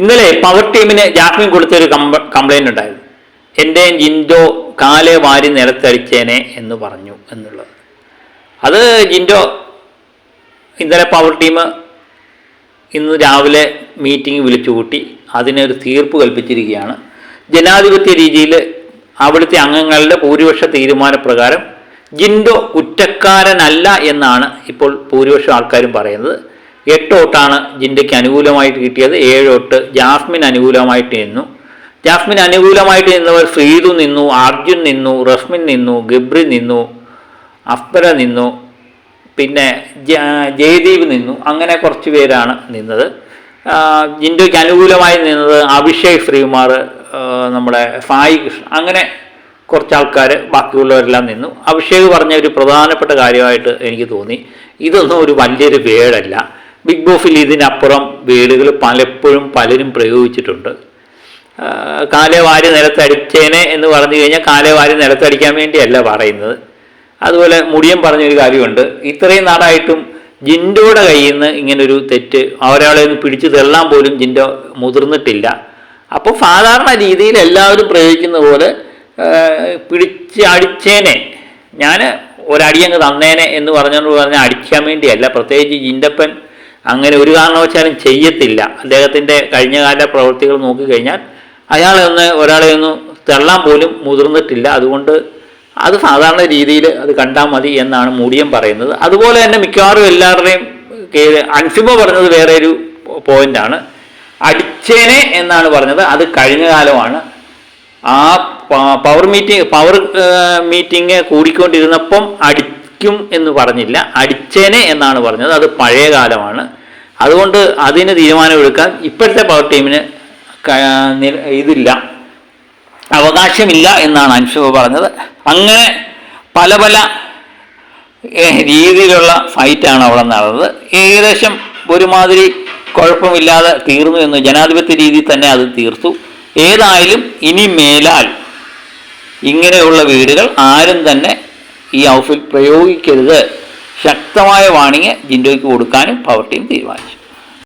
ഇന്നലെ പവർ ടീമിന് ജാസ്മിൻ കൊടുത്തൊരു കംപ്ലൈന്റ് ഉണ്ടായിരുന്നു. എന്റെ ജിൻഡോ കാലെ വാരി നിലത്തടിച്ചേനെ എന്ന് പറഞ്ഞു എന്നുള്ളത്. അത് ജിൻഡോ ഇന്നലെ പവർ ടീം ഇന്ന് രാവിലെ മീറ്റിംഗ് വിളിച്ചു കൂട്ടി. അതിനൊരു തീർപ്പ് കൽപ്പിച്ചിരിക്കുകയാണ്. ജനാധിപത്യ രീതിയിൽ അവിടുത്തെ അംഗങ്ങളുടെ ഭൂരിപക്ഷ തീരുമാനപ്രകാരം ജിൻഡോ കുറ്റക്കാരനല്ല എന്നാണ് ഇപ്പോൾ ഭൂരിപക്ഷം ആൾക്കാരും പറയുന്നത്. എട്ട് ഓട്ടാണ് ജിൻഡയ്ക്ക് അനുകൂലമായിട്ട് കിട്ടിയത്. ഏഴ് ഓട്ട് ജാസ്മിൻ അനുകൂലമായിട്ട് നിന്നു. ജാസ്മിൻ അനുകൂലമായിട്ട് നിന്നവർ ശ്രീതു നിന്നു അർജുൻ നിന്നു റഷ്മിൻ നിന്നു ഗബ്രി നിന്നു അഫ്ബര നിന്നു പിന്നെ ജയദീപ് നിന്നു. അങ്ങനെ കുറച്ച് പേരാണ് നിന്നത്. ജിൻഡയ്ക്ക് അനുകൂലമായി നിന്നത് അഭിഷേക് ശ്രീകുമാർ നമ്മുടെ സായി കൃഷ്ണൻ. അങ്ങനെ കുറച്ച് ആൾക്കാർ ബാക്കിയുള്ളവരെല്ലാം നിന്നു. അഭിഷേക് പറഞ്ഞ ഒരു പ്രധാനപ്പെട്ട കാര്യമായിട്ട് എനിക്ക് തോന്നി. ഇതൊന്നും ഒരു വലിയൊരു വേടല്ല. ബിഗ് ബോസിൽ ഇതിനപ്പുറം വേടുകൾ പലപ്പോഴും പലരും പ്രയോഗിച്ചിട്ടുണ്ട്. കാലേവാരി കാലെ വാരി നിലത്തടിച്ചേനെ എന്ന് പറഞ്ഞു കഴിഞ്ഞാൽ കാലെ വാരി നിലത്തടിക്കാൻ വേണ്ടിയല്ല പറയുന്നത്. അതുപോലെ മുടിയൻ പറഞ്ഞൊരു കാര്യമുണ്ട്. ഇത്രയും നാടായിട്ടും ജിൻഡോയുടെ കയ്യിൽ നിന്ന് ഇങ്ങനൊരു തെറ്റ് ഒരാളെ ഒന്ന് പിടിച്ചു തള്ളാൻ പോലും ജിൻഡോ മുതിർന്നിട്ടില്ല. അപ്പോൾ സാധാരണ രീതിയിൽ എല്ലാവരും പ്രയോഗിക്കുന്ന പോലെ പിടിച്ച് അടിച്ചേനെ ഞാൻ ഒരടിയങ്ങ് തന്നേനെ എന്ന് പറഞ്ഞുകൊണ്ട് പറഞ്ഞാൽ അടിക്കാൻ വേണ്ടിയല്ല. പ്രത്യേകിച്ച് ജിൻഡപ്പൻ അങ്ങനെ ഒരു കാരണവശാലും ചെയ്യത്തില്ല. അദ്ദേഹത്തിന്റെ കഴിഞ്ഞകാല പ്രവൃത്തികൾ നോക്കിക്കഴിഞ്ഞാൽ അയാളെ ഒന്ന് ഒരാളെ ഒന്ന് തള്ളാൻ പോലും മുതിർന്നിട്ടില്ല. അതുകൊണ്ട് അത് സാധാരണ രീതിയിൽ അത് കണ്ടാൽ മതി എന്നാണ് മൂടിയം പറയുന്നത്. അതുപോലെ തന്നെ മിക്കവാറും എല്ലാവരുടെയും അൻസിമ പറഞ്ഞത് വേറെ ഒരു പോയിന്റാണ്. അടിച്ചേനെ എന്നാണ് പറഞ്ഞത്. അത് കഴിഞ്ഞ കാലമാണ് ആ പവർ മീറ്റിംഗ് പവർ മീറ്റിംഗ് കൂടിക്കൊണ്ടിരുന്നപ്പം അടിക്കും എന്ന് പറഞ്ഞില്ല. അടിച്ചേനെ എന്നാണ് പറഞ്ഞത്. അത് പഴയ കാലമാണ്. അതുകൊണ്ട് അതിന് തീരുമാനമെടുക്കാൻ ഇപ്പോഴത്തെ പവർ ടീമിന് ഇതില്ല. അവകാശമില്ല എന്നാണ് അൻഷു പറഞ്ഞത്. അങ്ങനെ പല പല രീതിയിലുള്ള ഫൈറ്റാണ് അവിടെ നടന്നത്. ഏകദേശം ഒരുമാതിരി കുഴപ്പമില്ലാതെ തീർന്നു എന്ന് ജനാധിപത്യ രീതിയിൽ തന്നെ അത് തീർത്തു. ഏതായാലും ഇനി മേലാൽ ഇങ്ങനെയുള്ള വീടുകൾ ആരും തന്നെ ഈ ഔഫിൽ പ്രയോഗിക്കരുത്. ശക്തമായ വാണിങ് ജിൻഡോയ്ക്ക് കൊടുക്കാനും പവർ ടീം തീരുമാനിച്ചു.